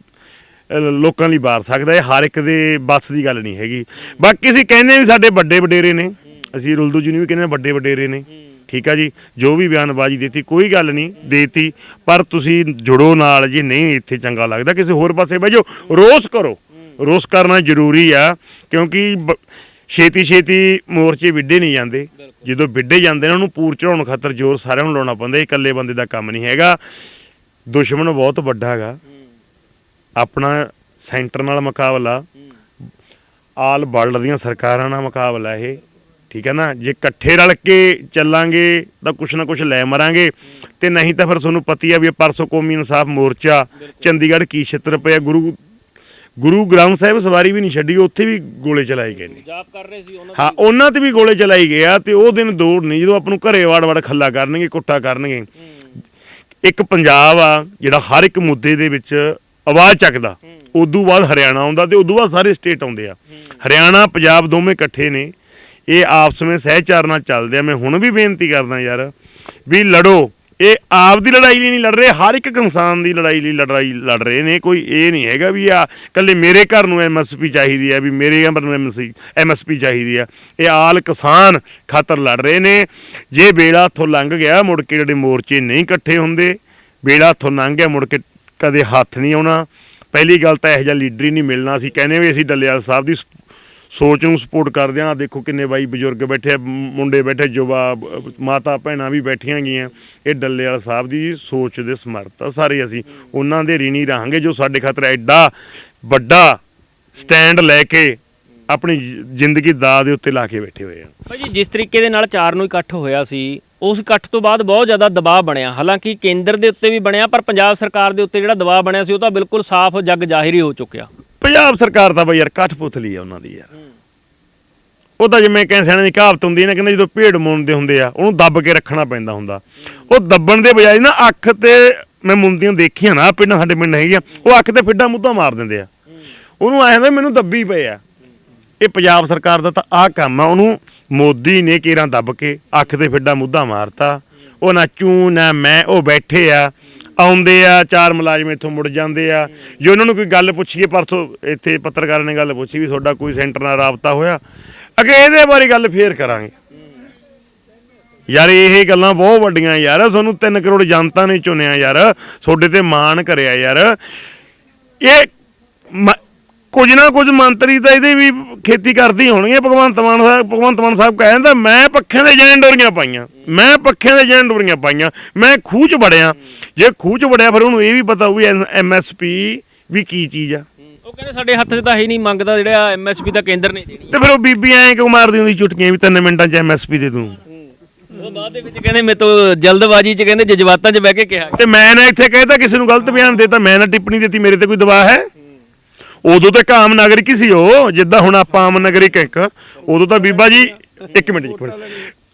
ਲੋਕਾਂ ਲਈ ਵਾਰ ਸਕਦਾ ਇਹ ਹਰ ਇੱਕ ਦੇ ਬਸ ਦੀ ਗੱਲ ਨਹੀਂ ਹੈਗੀ। ਬਾਕੀ ਅਸੀਂ ਕਹਿੰਦੇ ਵੀ ਸਾਡੇ ਵੱਡੇ ਵਡੇਰੇ ਨੇ। ਅਸੀਂ ਰੁਲਦੂ ਜੀ ਨੂੰ ਵੀ ਕਹਿੰਦੇ ਵੱਡੇ ਵਡੇਰੇ ਨੇ। ਠੀਕ ਆ ਜੀ? ਜੋ ਵੀ ਬਿਆਨਬਾਜ਼ੀ ਦਿੱਤੀ, ਕੋਈ ਗੱਲ ਨਹੀਂ, ਦੇਤੀ। ਪਰ ਤੁਸੀਂ ਜੁੜੋ ਨਾਲ ਜੇ ਨਹੀਂ, ਇੱਥੇ ਚੰਗਾ ਲੱਗਦਾ। ਕਿਸੇ ਹੋਰ ਪਾਸੇ ਬਹਿ ਜਾਓ। ਰੋਸ ਕਰੋ। ਰੋਸ ਕਰਨਾ ਜ਼ਰੂਰੀ ਆ, ਕਿਉਂਕਿ ਬ- ਛੇਤੀ ਛੇਤੀ ਮੋਰਚੇ ਵਿੱਢੇ ਨਹੀਂ ਜਾਂਦੇ। ਜਦੋਂ ਵਿੱਢੇ ਜਾਂਦੇ ਨੇ ਉਹਨੂੰ ਪੂਰ ਚੜਾਉਣ ਖਾਤਰ ਜ਼ੋਰ ਸਾਰਿਆਂ ਨੂੰ ਲਾਉਣਾ ਪੈਂਦਾ ਇਹ ਇਕੱਲੇ ਬੰਦੇ ਦਾ ਕੰਮ ਨਹੀਂ ਹੈਗਾ। ਦੁਸ਼ਮਣ ਬਹੁਤ ਵੱਡਾ ਹੈਗਾ। ਆਪਣਾ ਸੈਂਟਰ ਨਾਲ ਮੁਕਾਬਲਾ। ਆਲ ਵਰਲਡ ਦੀਆਂ ਸਰਕਾਰਾਂ ਨਾਲ ਮੁਕਾਬਲਾ ਇਹ। ਠੀਕ ਹੈ ਨਾ? ਜੇ ਇਕੱਠੇ ਰਲ ਕੇ ਚੱਲਾਂਗੇ ਤਾਂ ਕੁਛ ਨਾ ਕੁਛ ਲੈ ਮਰਾਂਗੇ। ਤੇ ਨਹੀਂ ਤਾਂ ਫਿਰ ਤੁਹਾਨੂੰ ਪਤੀ ਆ ਵੀ ਪਰਸੋਂ ਕੌਮੀ ਇਨਸਾਫ ਮੋਰਚਾ ਚੰਡੀਗੜ੍ਹ ਕੀ ਛਿੱਤਰ ਪਿਆ ਗੁਰੂ ਗੁਰੂ ਗ੍ਰੰਥ ਸਾਹਿਬ ਸਵਾਰੀ ਵੀ ਨਹੀਂ ਛੱਡੀ ਉੱਥੇ ਵੀ ਗੋਲੇ ਚਲਾਏ ਗਏ ਨੇ। ਜਾਪ ਕਰ ਰਹੇ ਸੀ ਉਹਨਾਂ ਹਾਂ ਉਹਨਾਂ ਤੇ ਵੀ ਗੋਲੇ ਚਲਾਈ ਗਏ ਆ ਤੇ ਉਹ ਦਿਨ ਦੂਰ ਨਹੀਂ ਜਦੋਂ ਆਪ ਨੂੰ ਘਰੇ ਵਾੜ ਵਾੜ ਖੱਲਾ ਕਰਨਗੇ ਕੁੱਟਾ ਕਰਨਗੇ। ਇੱਕ ਪੰਜਾਬ ਆ ਜਿਹੜਾ ਹਰ ਇੱਕ ਮੁੱਦੇ ਦੇ ਵਿੱਚ ਆਵਾਜ਼ ਚੱਕਦਾ। ਉਦੋਂ ਬਾਅਦ ਹਰਿਆਣਾ ਆਉਂਦਾ ਤੇ ਉਦੋਂ ਬਾਅਦ ਸਾਰੇ ਸਟੇਟ ਆਉਂਦੇ ਆ। ਹਰਿਆਣਾ ਪੰਜਾਬ ਦੋਵੇਂ ਇਕੱਠੇ ਨੇ। ਇਹ ਆਪਸ ਵਿੱਚ ਸਹਿਚਾਰ ਨਾਲ ਚੱਲਦੇ ਆ। ਮੈਂ ਹੁਣ ਵੀ ਬੇਨਤੀ ਕਰਦਾ ਯਾਰ ਵੀ ਲੜੋ। ਇਹ ਆਪ ਦੀ ਲੜਾਈ ਲਈ ਨਹੀਂ ਲੜ ਰਹੇ, ਹਰ ਇੱਕ ਕਿਸਾਨ ਦੀ ਲੜਾਈ ਲਈ ਲੜਾਈ ਲੜ ਰਹੇ ਨੇ। ਕੋਈ ਇਹ ਨਹੀਂ ਹੈਗਾ ਵੀ ਆ ਕੱਲੇ ਮੇਰੇ ਘਰ ਨੂੰ ਐਮਐਸਪੀ ਚਾਹੀਦੀ ਹੈ, ਵੀ ਮੇਰੇ ਘਰ ਨੂੰ ਐਮਐਸਪੀ ਐਮਐਸਪੀ ਚਾਹੀਦੀ ਆ ਇਹ ਆਲ ਕਿਸਾਨ ਖਾਤਰ ਲੜ ਰਹੇ ਨੇ। ਜੇ ਬੇੜਾ ਹੱਥੋਂ ਲੰਘ ਗਿਆ, ਮੁੜ ਕੇ ਜਿਹੜੇ ਮੋਰਚੇ ਨਹੀਂ ਇਕੱਠੇ ਹੁੰਦੇ, ਬੇੜਾ ਹੱਥੋਂ ਲੰਘ ਗਿਆ, ਮੁੜ ਕੇ ਕਦੇ ਹੱਥ ਨਹੀਂ ਆਉਣਾ। ਪਹਿਲੀ ਗੱਲ ਤਾਂ ਇਹੋ ਜਿਹਾ ਲੀਡਰ ਹੀ ਨਹੀਂ ਮਿਲਣਾ। ਸੀ ਕਹਿੰਦੇ ਵੀ ਅਸੀਂ ਡੱਲੇਵਾਲ ਸਾਹਿਬ ਦੀ ਸੋਚ ਨੂੰ ਸਪੋਰਟ ਕਰਦੇ ਹਾਂ। ਦੇਖੋ ਕਿੰਨੇ ਬਾਈ ਬਜ਼ੁਰਗ ਬੈਠੇ ਆ, ਮੁੰਡੇ ਬੈਠੇ ਜੁਵਾ ਮਾਤਾ ਭੈਣਾਂ ਵੀ ਬੈਠੀਆਂ ਗਈਆਂ। ਇਹ ਡੱਲੇਵਾਲ ਸਾਹਿਬ ਦੀ ਸੋਚ ਦੇ ਸਮਰਥ ਆ ਸਾਰੇ ਅਸੀਂ। ਉਹਨਾਂ ਦੇ ਰੀਣੀ ਰਹਾਂਗੇ ਜੋ ਸਾਡੇ ਖਾਤਰ ਐਡਾ ਵੱਡਾ ਸਟੈਂਡ ਲੈ ਕੇ ਆਪਣੀ ਜ਼ਿੰਦਗੀ ਦਾ ਦੇ ਉੱਤੇ ਲਾ ਕੇ ਬੈਠੇ ਹੋਏ ਆ। ਭਾਈ ਜੀ ਜਿਸ ਤਰੀਕੇ ਦੇ ਨਾਲ ਚਾਰ ਨੂੰ ਇਕੱਠ ਹੋਇਆ ਸੀ ਉਸ ਇਕੱਠ ਤੋਂ ਬਾਅਦ ਬਹੁਤ ਜ਼ਿਆਦਾ ਦਬਾਅ ਬਣਿਆ। ਹਾਲਾਂਕਿ ਕੇਂਦਰ ਦੇ ਉੱਤੇ ਵੀ ਬਣਿਆ ਪਰ ਪੰਜਾਬ ਸਰਕਾਰ ਦੇ ਉੱਤੇ ਜਿਹੜਾ ਦਬਾਅ ਬਣਿਆ ਸੀ ਉਹ ਤਾਂ ਬਿਲਕੁਲ ਸਾਫ਼ ਜੱਗ ਜ਼ਾਹਿਰ ਹੀ ਹੋ ਚੁੱਕਿਆ। ਪੰਜਾਬ ਸਰਕਾਰ ਤਾਂ ਬਈ ਯਾਰ ਕਠਪੁਤਲੀ ਆ ਉਹਨਾਂ ਦੀ ਯਾਰ। ਉਹ ਤਾਂ ਜਿਵੇਂ ਕਹਿੰਦੇ ਸਿਆਣੇ ਦੀ ਕਹਾਵਤ ਹੁੰਦੀ ਹੈ ਕਹਿੰਦੇ ਜਦੋਂ ਭੇਡ ਮੁੰਨਦੇ ਹੁੰਦੇ ਆ, ਉਹਨੂੰ ਦੱਬ ਕੇ ਰੱਖਣਾ ਪੈਂਦਾ ਹੁੰਦਾ। ਉਹ ਦੱਬਣ ਦੇ ਬਜਾਏ ਨਾ ਅੱਖ ਤੇ ਮੈਂ ਮੁੰਦੀਆਂ ਦੇਖੀਆਂ ਨਾ, ਪਿੰਡਾਂ ਸਾਡੇ ਪਿੰਡ ਹੈਗੀਆਂ, ਉਹ ਅੱਖ ਤੇ ਫਿੱਡਾ ਮੁੱਦਾ ਮਾਰ ਦਿੰਦੇ ਆ। ਉਹਨੂੰ ਆਇਆ ਹੁੰਦਾ ਮੈਨੂੰ ਦੱਬੀ ਪਏ ਆ। ਇਹ ਪੰਜਾਬ ਸਰਕਾਰ ਦਾ ਤਾਂ ਆਹ ਕੰਮ ਆ, ਉਹਨੂੰ ਮੋਦੀ ਨੇ ਕੇਰਾਂ ਦੱਬ ਕੇ ਅੱਖ ਤੇ ਫਿੱਡਾ ਮੁੱਦਾ ਮਾਰਤਾ। ਉਹ ਨਾ ਚੂ, ਨਾ ਮੈਂ, ਉਹ ਬੈਠੇ ਆ। ਆਉਂਦੇ ਆ, ਚਾਰ ਮੁਲਾਜ਼ਮ ਇੱਥੋਂ ਮੁੜ ਜਾਂਦੇ ਆ। ਜੇ ਉਹਨਾਂ ਨੂੰ ਕੋਈ ਗੱਲ ਪੁੱਛੀਏ, ਪਰਸੋਂ ਇੱਥੇ ਪੱਤਰਕਾਰਾਂ ਨੇ ਗੱਲ ਪੁੱਛੀ ਵੀ ਤੁਹਾਡਾ ਕੋਈ ਸੈਂਟਰ ਨਾਲ ਰਾਬਤਾ ਹੋਇਆ। ਅਗੇ ਇਹਦੇ ਬਾਰੇ ਗੱਲ ਫੇਰ ਕਰਾਂਗੇ। ਯਾਰ, ਇਹ ਗੱਲਾਂ ਬਹੁਤ ਵੱਡੀਆਂ ਯਾਰ। ਤੁਹਾਨੂੰ 3 ਕਰੋੜ ਜਨਤਾ ਨੇ ਚੁਣਿਆ ਯਾਰ। ਤੁਹਾਡੇ ਤੇ ਮਾਣ ਕਰਿਆ ਯਾਰ। ਇਹ ਮ- ਕੁਝ ਨਾ ਕੁਝ ਮੰਤਰੀ ਤਾਂ ਇਹਦੇ ਵੀ ਖੇਤੀ ਕਰਦੀ ਹੋਣਗੇ ਭਗਵੰਤ ਮਾਨ ਸਾਹਿਬ ਭਗਵੰਤ ਮਾਨ ਸਾਹਿਬ ਕਹਿੰਦਾ ਮੈਂ ਪੱਖਿਆਂ ਦੇ ਜੈਨ ਡੋਰੀਆਂ ਪਾਈਆਂ ਮੈਂ ਪੱਖਿਆਂ ਦੇ ਜੈਨ ਡੋਰੀਆਂ ਪਾਈਆਂ ਮੈਂ ਖੂਹ ਚ ਵੜਿਆ। ਜੇ ਖੂਹ ਚ ਵੜਿਆ ਫਿਰ ਉਹਨੂੰ ਇਹ ਵੀ ਪਤਾ ਹੋਊ ਐਮਐਸਪੀ ਵੀ ਕੀ ਚੀਜ਼ ਆ। ਉਹ ਕਹਿੰਦੇ ਸਾਡੇ ਹੱਥ 'ਚ ਤਾਂ ਹੈ ਨਹੀਂ ਮੰਗਦਾ ਜਿਹੜਾ ਐਮਐਸਪੀ ਦਾ ਕੇਂਦਰ ਨੇ ਦੇਣੀ। ਤੇ ਫਿਰ ਉਹ ਬੀਬੀ ਐਂ ਕਿਉਂ ਮਾਰਦੀ ਹੁੰਦੀ ਚੁਟਕੀਆਂ ਵੀ 3 ਮਿੰਟਾਂ ਚ ਐਮਐਸਪੀ ਦੇ ਦੂੰ। ਉਹ ਬਾਅਦ ਦੇ ਵਿੱਚ ਕਹਿੰਦੇ ਮੇਰੇ ਤੋਂ ਜਲਦਬਾਜ਼ੀ 'ਚ ਕਹਿੰਦੇ ਜਜ਼ਬਾਤਾਂ 'ਚ ਬਹਿ ਕੇ ਕਿਹਾ। ਤੇ ਮੈਂ ਨਾ ਇੱਥੇ ਕਹਿਤਾ ਕਿਸੇ ਨੂੰ ਗਲਤ ਬਿਆਨ ਦੇਤਾ ਮੈਂ ਨਾ ਟਿੱਪਣੀ ਦਿੱਤੀ ਮੇਰੇ ਤੇ ਕੋਈ ਦਬਾਅ ਹੈ? ਉਦੋਂ ਤਾਂ ਇੱਕ ਆਮ ਨਾਗਰਿਕ ਹੀ ਸੀ ਉਹ ਜਿੱਦਾਂ ਹੁਣ ਆਪਾਂ ਆਮ ਨਾਗਰਿਕ ਇੱਕ ਉਦੋਂ ਤਾਂ ਬੀਬਾ ਜੀ ਇੱਕ ਮਿੰਟ ਇੱਕ ਮਿੰਟ।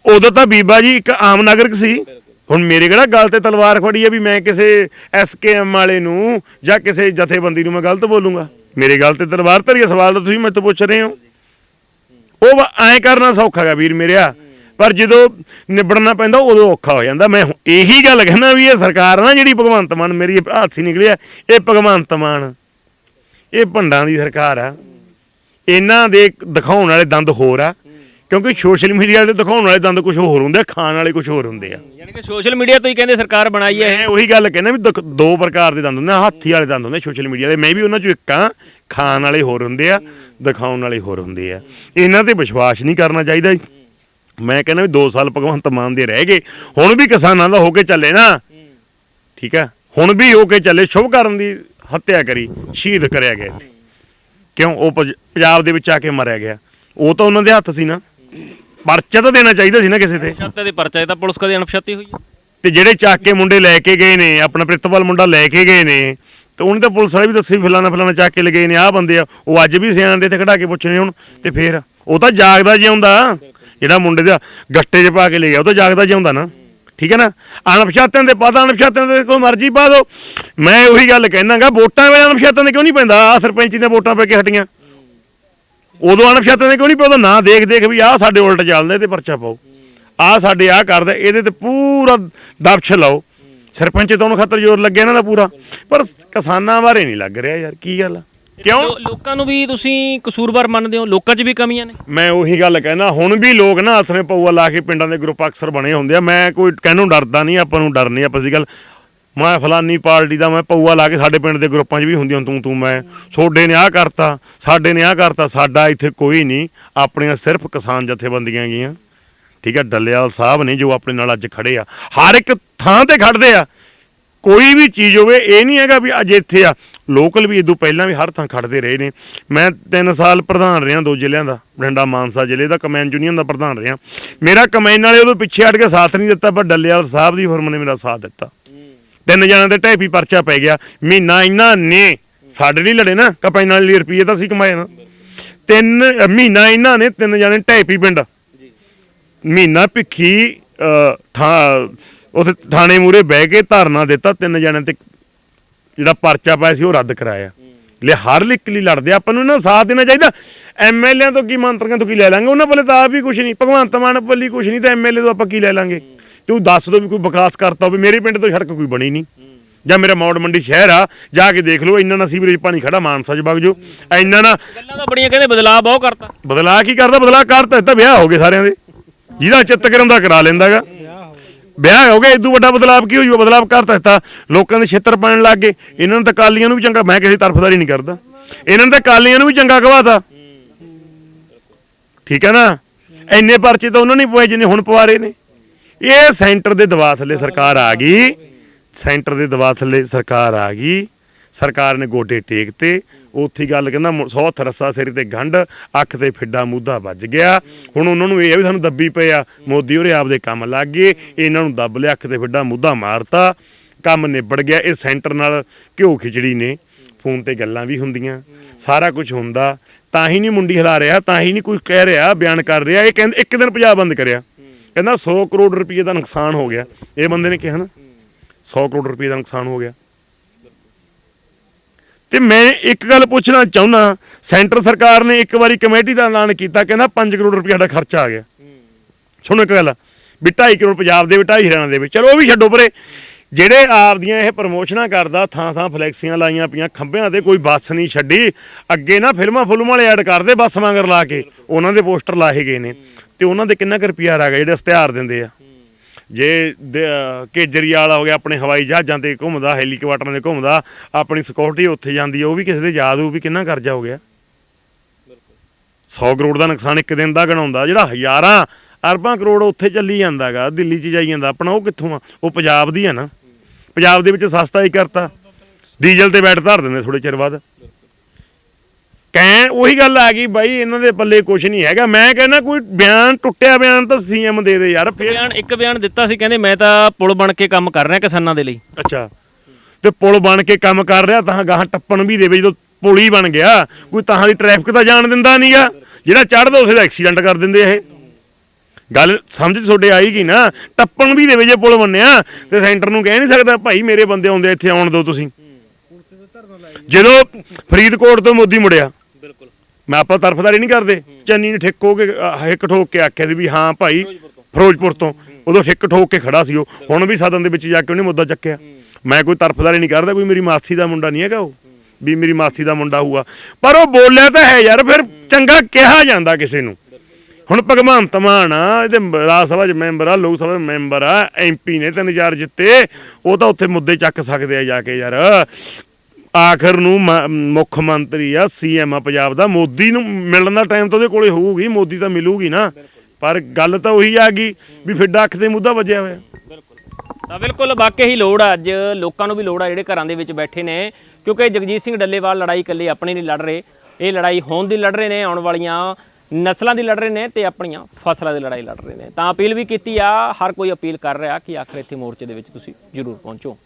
ਉਦੋਂ ਤਾਂ ਬੀਬਾ ਜੀ ਇੱਕ ਆਮ ਨਾਗਰਿਕ ਸੀ। ਹੁਣ ਮੇਰੇ ਕਿਹੜਾ ਗੱਲ ਤੇ ਤਲਵਾਰ ਫੜੀ ਹੈ ਵੀ ਮੈਂ ਕਿਸੇ ਐਸਕੇਐਮ ਵਾਲੇ ਨੂੰ ਜਾਂ ਕਿਸੇ ਜਥੇਬੰਦੀ ਨੂੰ ਮੈਂ ਗਲਤ ਬੋਲੂੰਗਾ? ਮੇਰੇ ਗੱਲ ਤੇ ਤਲਵਾਰ ਧਰੀ ਹੈ, ਸਵਾਲ ਤਾਂ ਤੁਸੀਂ ਮੇਰੇ ਤੋਂ ਪੁੱਛ ਰਹੇ ਹੋ। ਉਹ ਵਾ- ਐਂ ਕਰਨਾ ਸੌਖਾ ਗਾ ਵੀਰ ਮੇਰਿਆ। ਪਰ ਜਦੋਂ ਨਿਬੜਨਾ ਪੈਂਦਾ ਉਦੋਂ ਔਖਾ ਹੋ ਜਾਂਦਾ। ਮੈਂ ਹੁਣ ਇਹੀ ਗੱਲ ਕਹਿਣਾ ਵੀ ਇਹ ਸਰਕਾਰ ਨਾ ਜਿਹੜੀ ਭਗਵੰਤ ਮਾਨ ਮੇਰੀ ਹੱਥ ਹੀ ਨਿਕਲਿਆ ਇਹ ਭਗਵੰਤ ਮਾਨ। ਇਹ ਭੰਡਾਂ ਦੀ ਸਰਕਾਰ ਆ। ਇਹਨਾਂ ਦੇ ਦਿਖਾਉਣ ਵਾਲੇ ਦੰਦ ਹੋਰ ਆ ਕਿਉਂਕਿ ਸੋਸ਼ਲ ਮੀਡੀਆ ਤੇ ਦਿਖਾਉਣ ਵਾਲੇ ਦੰਦ ਕੁਝ ਹੋਰ ਹੁੰਦੇ ਆ ਖਾਣ ਵਾਲੇ ਕੁਝ ਹੋਰ ਹੁੰਦੇ ਆ। ਯਾਨੀ ਕਿ ਸੋਸ਼ਲ ਮੀਡੀਆ ਤੋਂ ਹੀ ਕਹਿੰਦੇ ਸਰਕਾਰ ਬਣਾਈ ਹੈ ਮੈਂ ਉਹੀ ਗੱਲ ਕਹਿੰਦਾ ਵੀ ਦਿਖ- ਦੋ ਪ੍ਰਕਾਰ ਦੇ ਦੰਦ ਹੁੰਦੇ ਆ ਹਾਥੀ ਵਾਲੇ ਦੰਦ ਹੁੰਦੇ ਸੋਸ਼ਲ ਮੀਡੀਆ ਦੇ। ਮੈਂ ਵੀ ਉਹਨਾਂ ਚੋਂ ਇੱਕ ਆ ਖਾਣ ਵਾਲੇ ਹੋਰ ਹੁੰਦੇ ਆ ਦਿਖਾਉਣ ਵਾਲੇ ਹੋਰ ਹੁੰਦੇ ਆ। ਇਹਨਾਂ ਤੇ ਵਿਸ਼ਵਾਸ ਨਹੀਂ ਕਰਨਾ ਚਾਹੀਦਾ ਮੈਂ ਕਹਿੰਦਾ ਵੀ 2 ਸਾਲ ਭਗਵੰਤ ਮਾਨ ਦੇ ਰਹਿ ਗਏ ਹੁਣ ਵੀ ਕਿਸਾਨਾਂ ਦਾ ਹੋ ਕੇ ਚੱਲੇ ਨਾ। ਠੀਕ ਆ? ਹੁਣ ਵੀ ਹੋ ਕੇ ਚੱਲੇ ਸ਼ੁਭ ਕਰਨ ਦੀ ਹੱਤਿਆ ਕਰੀ ਸ਼ਹੀਦ ਕਰਿਆ ਗਿਆ ਇੱਥੇ। ਕਿਉਂ? ਉਹ ਪਜ- ਪੰਜਾਬ ਦੇ ਵਿੱਚ ਆ ਕੇ ਮਰਿਆ ਗਿਆ। ਉਹ ਤਾਂ ਉਹਨਾਂ ਦੇ ਹੱਥ ਸੀ ਨਾ। ਪਰਚਾ ਤਾਂ ਦੇਣਾ ਚਾਹੀਦਾ ਸੀ ਨਾ ਕਿਸੇ ਤੇ। ਛੱਤੇ ਦੇ ਪਰਚਾ ਇਹ ਤਾਂ ਪੁਲਿਸ ਕਦੇ ਅਣਪਛਾਤੀ ਹੋਈ ਹੈ। ਤੇ ਜਿਹੜੇ ਚੱਕ ਕੇ ਮੁੰਡੇ ਲੈ ਕੇ ਗਏ ਨੇ ਆਪਣਾ ਪ੍ਰਿਤਪਾਲ ਮੁੰਡਾ ਲੈ ਕੇ ਗਏ ਨੇ ਤੇ ਉਹਨੇ ਤਾਂ ਪੁਲਿਸ ਵਾਲੇ ਵੀ ਦੱਸੇ ਵੀ ਫਲਾਣਾ ਫਲਾਣਾ ਚੱਕ ਕੇ ਲਗਏ ਨੇ ਆਹ ਬੰਦੇ ਆ। ਉਹ ਅੱਜ ਵੀ ਸਿਆਣ ਦੇ ਤੇ ਖੜਾ ਕੇ ਪੁੱਛਣੇ ਹੁਣ ਤੇ ਫੇਰ ਉਹ ਤਾਂ ਜਾਗਦਾ ਜਿਉਂਦਾ। ਜਿਹੜਾ ਮੁੰਡੇ ਦਾ ਗੱਟੇ 'ਚ ਪਾ ਕੇ ਲੈ ਗਿਆ ਉਹ ਤਾਂ ਜਾਗਦਾ ਜਿਉਂਦਾ ਨਾ। ਠੀਕ ਹੈ ਨਾ? ਅਣਪਛਾਤਿਆਂ ਦੇ ਪਤਾ ਅਣਪਛਾਤਿਆਂ ਦੇ ਕੋਈ ਮਰਜ਼ੀ ਪਾ ਦਿਓ। ਮੈਂ ਉਹੀ ਗੱਲ ਕਹਿਣਾਗਾ, ਵੋਟਾਂ ਵੇਲੇ ਅਣਪਛਾਤਿਆਂ ਦੇ ਕਿਉਂ ਨਹੀਂ ਪੈਂਦਾ? ਆ ਸਰਪੰਚੀ ਦੀਆਂ ਵੋਟਾਂ ਪੈ ਕੇ ਹਟੀਆਂ। ਉਦੋਂ ਅਣਪਛਾਤਿਆਂ ਦੇ ਕਿਉਂ ਨਹੀਂ ਪੈਂਦਾ? ਨਾ ਦੇਖ ਦੇਖ ਵੀ ਆਹ ਸਾਡੇ ਉਲਟ ਚੱਲਦਾ ਤੇ ਪਰਚਾ ਪਾਓ। ਆਹ ਸਾਡੇ ਆਹ ਕਰਦਾ, ਇਹਦੇ ਤੇ ਪੂਰਾ ਦਬਛ ਲਾਓ। ਸਰਪੰਚ ਤੋਂ ਖਤਰ ਜ਼ੋਰ ਲੱਗਿਆ ਇਹਨਾਂ ਦਾ ਪੂਰਾ। ਪਰ ਕਿਸਾਨਾਂ ਬਾਰੇ ਨਹੀਂ ਲੱਗ ਰਿਹਾ ਯਾਰ, ਕੀ ਗੱਲ ਆ? ਕਿਉਂ? ਲੋ- ਲੋਕਾਂ ਨੂੰ ਵੀ ਤੁਸੀਂ ਕਸੂਰਵਾਰ ਮੰਨਦੇ ਹੋ ਲੋਕਾਂ 'ਚ ਵੀ ਕਮੀਆਂ ਨੇ। ਮੈਂ ਉਹੀ ਗੱਲ ਕਹਿਣਾ ਹੁਣ ਵੀ ਲੋਕ ਨਾ ਹੱਥ ਨੇ ਪਊਆ ਲਾ ਕੇ ਪਿੰਡਾਂ ਦੇ ਗਰੁੱਪ ਅਕਸਰ ਬਣੇ ਹੁੰਦੇ ਆ। ਮੈਂ ਕੋਈ ਕਹਿਣੋਂ ਡਰਦਾ ਨਹੀਂ ਆਪਾਂ ਨੂੰ ਡਰ ਨਹੀਂ ਆਪਸ ਦੀ ਗੱਲ ਮੈਂ ਫਲਾਨੀ ਪਾਰਟੀ ਦਾ ਮੈਂ ਪਊਆ ਲਾ ਕੇ ਸਾਡੇ ਪਿੰਡ ਦੇ ਗਰੁੱਪਾਂ 'ਚ ਵੀ ਹੁੰਦੀਆਂ ਤੂੰ ਤੂੰ ਮੈਂ। ਛੋਡੇ ਨੇ ਆਹ ਕਰਤਾ ਸਾਡੇ ਨੇ ਆਹ ਕਰਤਾ ਸਾਡਾ ਇੱਥੇ ਕੋਈ ਨਹੀਂ ਆਪਣੀਆਂ ਸਿਰਫ ਕਿਸਾਨ ਜਥੇਬੰਦੀਆਂ ਗੀਆਂ। ਠੀਕ ਹੈ ਡੱਲੇਵਾਲ ਸਾਹਿਬ ਨੇ ਜੋ ਆਪਣੇ ਨਾਲ ਅੱਜ ਖੜੇ ਆ ਹਰ ਇੱਕ ਥਾਂ ਤੇ ਖੜਦੇ ਆ। ਕੋਈ ਵੀ ਚੀਜ਼ ਹੋਵੇ ਇਹ ਨਹੀਂ ਹੈਗਾ ਵੀ ਅੱਜ ਇੱਥੇ ਆ। ਲੋਕਲ ਵੀ ਇਦੋਂ ਪਹਿਲਾਂ ਵੀ ਹਰ ਥਾਂ ਖੜਦੇ ਰਹੇ ਨੇ। ਮੈਂ 3 ਸਾਲ ਪ੍ਰਧਾਨ ਰਿਹਾ ਦੋ ਜ਼ਿਲ੍ਹਿਆਂ ਦਾ, ਬਠਿੰਡਾ ਮਾਨਸਾ ਜ਼ਿਲ੍ਹੇ ਦਾ, ਕਮੈਨ ਯੂਨੀਅਨ ਦਾ ਪ੍ਰਧਾਨ ਰਿਹਾ। ਮੇਰਾ ਕਮੈਨ ਵਾਲੇ ਉਦੋਂ ਪਿੱਛੇ ਹਟ ਕੇ ਸਾਥ ਨਹੀਂ ਦਿੱਤਾ, ਪਰ ਡੱਲੇਵਾਲ ਸਾਹਿਬ ਦੀ ਫਰਮ ਨੇ ਮੇਰਾ ਸਾਥ ਦਿੱਤਾ। ਤਿੰਨ ਜਣਾਂ ਦੇ ਢੈਪੀ ਪਰਚਾ ਪੈ ਗਿਆ। ਮਹੀਨਾ ਇਹਨਾਂ ਨੇ, ਸਾਡੇ ਲਈ ਲੜੇ ਨਾ, ਕਪੈਨ ਵਾਲੇ ਲਈ ਰੁਪਈਏ ਤਾਂ ਅਸੀਂ ਕਮਾਏ ਨਾ। ਤਿੰਨ ਮਹੀਨਾ ਇਹਨਾਂ ਨੇ, ਤਿੰਨ ਜਣੇ ਢੈਪੀ ਪਿੰਡ। ਮਹੀਨਾ ਭਿੱਖੀ ਥਾਂ, ਉਥੇ ਥਾਣੇ ਮੂਰੇ ਬਹਿ ਕੇ ਧਰਨਾ ਦਿੱਤਾ, ਤਿੰਨ ਜਣਿਆਂ ਤੇ ਜਿਹੜਾ ਪਰਚਾ ਪਾਇਆ ਸੀ ਉਹ ਰੱਦ ਕਰਾਇਆ। ਲੈ ਹਰ ਲਿਕ ਲਈ ਲੜਦੇ ਆਪਾਂ ਨੂੰ ਇਹਨਾਂ ਦਾ ਸਾਥ ਦੇਣਾ ਚਾਹੀਦਾ। ਐਮਐਲਏਆਂ ਤੋਂ ਕੀ ਮੰਤਰੀਆਂ ਤੋਂ ਕੀ ਲੈ ਲਾਂਗੇ? ਉਹਨਾਂ ਕੋਲੇ ਤਾਂ ਆਪ ਹੀ ਕੁਝ ਨਹੀਂ। ਭਗਵੰਤ ਮਾਨ ਪੱਲੀ ਕੁਝ ਨਹੀਂ ਤਾਂ ਐਮਐਲਏ ਤੋਂ ਆਪਾਂ ਕੀ ਲੈ ਲਾਂਗੇ? ਤੂੰ ਦੱਸ ਦੋ ਵੀ ਕੋਈ ਵਿਕਾਸ ਕਰਤਾ ਹੋਵੇ। ਮੇਰੇ ਪਿੰਡ ਤੋਂ ਸੜਕ ਕੋਈ ਬਣੀ ਨਹੀਂ। ਜਾਂ ਮੇਰਾ ਮੌੜ ਮੰਡੀ ਸ਼ਹਿਰ ਆ ਜਾ ਕੇ ਦੇਖ ਲਓ ਇੰਨਾ ਨਾ ਸੀਵਰੇਜ ਪਾਣੀ ਖੜਾ ਮਾਨਸਾ 'ਚ ਵਗ ਜੋ ਇੰਨਾ ਨਾ ਗੱਲਾਂ ਤਾਂ ਬੜੀਆਂ ਕਹਿੰਦੇ ਬਦਲਾਅ ਬਹੁਤ ਕਰਤਾ। ਬਦਲਾ ਕੀ ਕਰਦਾ? ਬਦਲਾ ਕਰਤਾ ਇਹ ਤਾਂ ਵਿਆਹ ਹੋ ਗਏ ਸਾਰਿਆਂ ਦੇ। ਜਿਹਦਾ ਚਿੱਤ ਕਰਮ ਦਾ ਕਰਾ ਲੈਂਦਾਗਾ ਵਿਆਹ ਹੋ ਗਿਆ ਇਦੋਂ ਵੱਡਾ ਬਦਲਾਵ ਕੀ ਹੋ ਜੂਗਾ ਬਦਲਾਵ ਦਿੱਤਾ। ਲੋਕਾਂ ਦੇ ਛੇਤਰ ਪੈਣ ਲੱਗ ਗਏ। ਇਹਨਾਂ ਨੂੰ ਤਾਂ ਕਾਲੀਆਂ ਨੂੰ ਵੀ ਚੰਗਾ ਮੈਂ ਕਿਸੇ ਤਰਫਦਾਰੀ ਨਹੀਂ ਕਰਦਾ। ਇਹਨਾਂ ਨੇ ਤਾਂ ਕਾਲੀਆਂ ਨੂੰ ਵੀ ਚੰਗਾ ਕਵਾਤਾ। ਠੀਕ ਹੈ ਨਾ? ਇੰਨੇ ਪਰਚੇ ਤਾਂ ਉਹਨਾਂ ਨੇ ਪਵਾਏ ਜਿੰਨੇ ਹੁਣ ਪਵਾ ਰਹੇ ਨੇ। ਇਹ ਸੈਂਟਰ ਦੇ ਦਬਾਅ ਥੱਲੇ ਸਰਕਾਰ ਆ ਗਈ। ਸੈਂਟਰ ਦੇ ਦਬਾਅ ਥੱਲੇ ਸਰਕਾਰ ਆ ਗਈ। ਸਰਕਾਰ ਨੇ ਗੋਡੇ ਟੇਕ ਤੇ ਉੱਥੀ ਗੱਲ ਕਹਿੰਦਾ ਮੁ- ਸੌ ਥਰਸਾ ਸਿਰ ਤੇ ਗੰਢ, ਅੱਖ ਤੇ ਫਿੱਡਾ ਮੂਧਾ ਵੱਜ ਗਿਆ। ਹੁਣ ਉਹਨਾਂ ਨੂੰ ਇਹ ਵੀ ਸਾਨੂੰ ਦੱਬੀ ਪਏ ਆ। ਮੋਦੀ ਹੋਰੇ ਆਪਦੇ ਕੰਮ ਲੱਗ ਗਏ ਇਹਨਾਂ ਨੂੰ ਦੱਬ ਲਿਆ, ਅੱਖ ਤੇ ਫਿੱਡਾ ਮੂਧਾ ਮਾਰਤਾ। ਕੰਮ ਨਿਬੜ ਗਿਆ, ਇਹ ਸੈਂਟਰ ਨਾਲ ਘਿਓ ਖਿਚੜੀ ਨੇ। ਫੋਨ ਤੇ ਗੱਲਾਂ ਵੀ ਹੁੰਦੀਆਂ, ਸਾਰਾ ਕੁਝ ਹੁੰਦਾ। ਤਾਂ ਹੀ ਨਹੀਂ ਮੁੰਡੀ ਹਿਲਾ ਰਿਹਾ, ਤਾਂ ਹੀ ਨਹੀਂ ਕੋਈ ਕਹਿ ਰਿਹਾ, ਬਿਆਨ ਕਰ ਰਿਹਾ। ਇਹ ਕਹਿੰਦੇ, ਇੱਕ ਦਿਨ ਪੰਜਾਬ ਬੰਦ ਕਰਿਆ। ਕਹਿੰਦਾ 100 ਕਰੋੜ ਰੁਪਏ ਦਾ ਨੁਕਸਾਨ ਹੋ ਗਿਆ। ਇਹ ਬੰਦੇ ਨੇ ਕਿਹਾ ਨਾ 100 ਕਰੋੜ ਰੁਪਏ ਦਾ ਨੁਕਸਾਨ ਹੋ ਗਿਆ। ਤੇ ਮੈਂ ਇੱਕ ਗੱਲ ਪੁੱਛਣਾ ਚਾਹੁੰਦਾ, ਸੈਂਟਰ ਸਰਕਾਰ ਨੇ ਇੱਕ ਵਾਰੀ ਕਮੇਟੀ ਦਾ ਐਲਾਨ ਕੀਤਾ, ਕਹਿੰਦਾ 5 ਕਰੋੜ ਰੁਪਏ ਸਾਡਾ ਖਰਚਾ ਆ ਗਿਆ। ਸੁਣੋ ਇੱਕ ਗੱਲ, ਵੀ 2.5 ਕਰੋੜ ਪੰਜਾਬ ਦੇ ਵੀ 2.5 ਹਰਿਆਣਾ ਦੇ ਵੀ ਚਲੋ ਉਹ ਵੀ ਛੱਡੋ ਪਰੇ। ਜਿਹੜੇ ਆਪਦੀਆਂ ਇਹ ਪ੍ਰਮੋਸ਼ਨਾਂ ਕਰਦਾ ਥਾਂ ਥਾਂ ਫਲੈਕਸੀਆਂ ਲਾਈਆਂ ਪਈਆਂ, ਖੰਭਿਆਂ ਤੇ ਕੋਈ ਬੱਸ ਨਹੀਂ ਛੱਡੀ, ਅੱਗੇ ਨਾ ਫਿਲਮਾਂ ਫੁਲਮਾਂ ਵਾਲੇ ਐਡ ਕਰਦੇ ਬੱਸ ਵਾਂਗਰ ਲਾ ਕੇ, ਉਹਨਾਂ ਦੇ ਪੋਸਟਰ ਲਾਏ ਗਏ ਨੇ। ਤੇ ਉਹਨਾਂ ਦੇ ਕਿੰਨਾ ਕੁ ਰੁਪਿਆ ਆ ਗਿਆ, ਜਿਹੜੇ ਇਸ਼ਤਿਹਾਰ ਦਿੰਦੇ ਆ। ਜੇ ਕੇਜਰੀਵਾਲ ਹੋ ਗਿਆ, ਆਪਣੇ ਹਵਾਈ ਜਹਾਜ਼ਾਂ ਤੇ ਘੁੰਮਦਾ, ਹੈਲੀਕਾਪਟਰਾਂ ਤੇ ਘੁੰਮਦਾ, ਆਪਣੀ ਸਿਕਿਉਰਿਟੀ ਉੱਥੇ ਜਾਂਦੀ ਉਹ ਵੀ ਕਿਸੇ ਦੇ ਯਾਦ ਹੋਊ ਵੀ ਕਿੰਨਾ ਕਰਜ਼ਾ ਹੋ ਗਿਆ। 100 ਕਰੋੜ ਦਾ ਨੁਕਸਾਨ ਇੱਕ ਦਿਨ ਦਾ ਗਣਾਉਂਦਾ, ਜਿਹੜਾ ਹਜ਼ਾਰਾਂ ਅਰਬਾਂ ਕਰੋੜ ਉੱਥੇ ਚੱਲੀ ਜਾਂਦਾਗਾ, ਦਿੱਲੀ 'ਚ ਜਾਈ ਜਾਂਦਾ, ਆਪਣਾ ਉਹ ਕਿੱਥੋਂ ਆ? ਉਹ ਪੰਜਾਬ ਦੀ ਆ ਨਾ। ਪੰਜਾਬ ਦੇ ਵਿੱਚ ਸਸਤਾ ਹੀ ਕਰਤਾ। ਡੀਜ਼ਲ ਤੇ ਬੈਟ ਧਰ ਦਿੰਦੇ ਥੋੜੇ ਚਿਰ ਬਾਅਦ। ਕਹਿ ਉਹੀ ਗੱਲ ਆ ਗਈ ਬਾਈ ਇਹਨਾਂ ਦੇ ਪੱਲੇ ਕੁਝ ਨਹੀਂ ਹੈਗਾ। ਮੈਂ ਕਹਿੰਦਾ ਕੋਈ ਬਿਆਨ ਟੁੱਟਿਆ ਬਿਆਨ ਤਾਂ ਸੀਐਮ ਦੇ ਦੇ ਯਾਰ ਫਿਰ ਬਿਆਨ ਇੱਕ ਬਿਆਨ ਦਿੱਤਾ ਸੀ ਕਹਿੰਦੇ ਮੈਂ ਤਾਂ ਪੁਲ ਬਣ ਕੇ ਕੰਮ ਕਰ ਰਿਹਾ ਕਿਸਾਨਾਂ ਦੇ ਲਈ। ਅੱਛਾ। ਤੇ ਪੁਲ ਬਣ ਕੇ ਕੰਮ ਕਰ ਰਿਹਾ ਤਾਂ ਗਾਹਾਂ ਟੱਪਣ ਵੀ ਦੇਵੇ ਜਦੋਂ ਪੁਲ ਹੀ ਬਣ ਗਿਆ ਕੋਈ ਤਾਂ ਦੀ ਟ੍ਰੈਫਿਕ ਤਾਂ ਜਾਣ ਦਿੰਦਾ ਨਹੀਂਗਾ ਜਿਹੜਾ ਚੜਦਾ ਉਸੇ ਦਾ ਐਕਸੀਡੈਂਟ ਕਰ ਦਿੰਦੇ ਇਹ। ਗੱਲ ਸਮਝ ਤੁਹਾਡੇ ਆਈ ਗਈ ਨਾ? ਟੱਪਣ ਵੀ ਦੇਵੇ ਜੇ ਪੁਲ ਬਣਿਆ ਤੇ ਸੈਂਟਰ ਨੂੰ ਕਹਿ ਨਹੀਂ ਸਕਦਾ ਭਾਈ ਮੇਰੇ ਬੰਦੇ ਆਉਂਦੇ ਇੱਥੇ ਆਉਣ ਦਿਓ ਤੁਸੀਂ। ਜਦੋਂ ਫਰੀਦਕੋਟ ਤੋਂ ਮੋਦੀ ਮੁੜਿਆ ਮੈਂ ਆਪਾਂ ਤਰਫਦਾਰੀ ਨਹੀਂ ਕਰਦੇ। ਚੰਨੀ ਨੇ ਠਿੱਕ ਹੋ ਕੇ ਅਹ, ਹਿੱਕ ਠੋਕ ਕੇ ਆਖਿਆ ਸੀ ਵੀ ਹਾਂ ਭਾਈ ਫਿਰੋਜ਼ਪੁਰ ਤੋਂ। ਉਦੋਂ ਠਿੱਕ ਠੋਕ ਕੇ ਖੜਾ ਸੀ ਉਹ। ਹੁਣ ਵੀ ਸਦਨ ਦੇ ਵਿੱਚ ਜਾ ਕੇ ਉਹਨੇ ਮੁੱਦਾ ਚੱਕਿਆ। ਮੈਂ ਕੋਈ ਤਰਫਦਾਰੀ ਨਹੀਂ ਕਰਦਾ ਕੋਈ ਮੇਰੀ ਮਾਸੀ ਦਾ ਮੁੰਡਾ ਨਹੀਂ ਹੈਗਾ ਉਹ। ਵੀ ਮੇਰੀ ਮਾਸੀ ਦਾ ਮੁੰਡਾ ਹੋਊਗਾ। ਪਰ ਉਹ ਬੋਲਿਆ ਤਾਂ ਹੈ ਯਾਰ ਫਿਰ ਚੰਗਾ ਕਿਹਾ ਜਾਂਦਾ ਕਿਸੇ ਨੂੰ। ਹੁਣ ਭਗਵੰਤ ਮਾਨ ਆ ਇਹਦੇ ਰਾਜ ਸਭਾ ਚ ਮੈਂਬਰ ਆ ਲੋਕ ਸਭਾ ਚ ਮੈਂਬਰ ਆ ਐਮਪੀ ਨੇ ਤਿੰਨ ਚਾਰ ਜਿੱਤੇ। ਉਹ ਤਾਂ ਉੱਥੇ ਮੁੱਦੇ ਚੱਕ ਸਕਦੇ ਆ ਜਾ ਕੇ ਯਾਰ। ਆਖਰ ਨੂੰ ਮੁੱਖ ਮੰਤਰੀ ਆ ਸੀਐਮ ਆ ਪੰਜਾਬ ਦਾ। ਮੋਦੀ ਨੂੰ ਮਿਲਣ ਦਾ ਟਾਈਮ ਤਾਂ ਉਹਦੇ ਕੋਲੇ ਹੋਊਗੀ, ਮੋਦੀ ਤਾਂ ਮਿਲੂਗੀ ਨਾ। ਪਰ ਗੱਲ ਤਾਂ ਉਹੀ ਆ ਗਈ ਵੀ ਫਿੱਡਾ ਅੱਖ ਤੇ ਮੁੱਦਾ ਵੱਜਿਆ ਹੋਇਆ। ਤਾਂ ਬਿਲਕੁਲ, ਵਾਕਈ ਹੀ ਲੋੜ ਆ ਅੱਜ, ਲੋਕਾਂ ਨੂੰ ਵੀ ਲੋੜ ਆ ਜਿਹੜੇ ਘਰਾਂ ਦੇ ਵਿੱਚ ਬੈਠੇ ਨੇ। ਕਿਉਂਕਿ ਜਗਜੀਤ ਸਿੰਘ ਡੱਲੇਵਾਲ ਲੜਾਈ ਇਕੱਲੇ ਆਪਣੀ ਨਹੀਂ ਲੜ ਰਹੇ। ਇਹ ਲੜਾਈ ਹੋਣ ਦੀ ਲੜ ਰਹੇ ਨੇ, ਆਉਣ ਵਾਲੀਆਂ ਨਸਲਾਂ ਦੀ ਲੜ ਰਹੇ ਨੇ ਤੇ ਆਪਣੀਆਂ ਫਸਲਾਂ ਦੀ ਲੜਾਈ ਲੜ ਰਹੇ ਨੇ। ਤਾਂ ਅਪੀਲ ਵੀ ਕੀਤੀ ਆ, ਹਰ ਕੋਈ ਅਪੀਲ ਕਰ ਰਿਹਾ ਕਿ ਆਖਰ ਇੱਥੇ ਮੋਰਚੇ ਦੇ ਵਿੱਚ ਤੁਸੀਂ ਜ਼ਰੂਰ ਪਹੁੰਚੋ।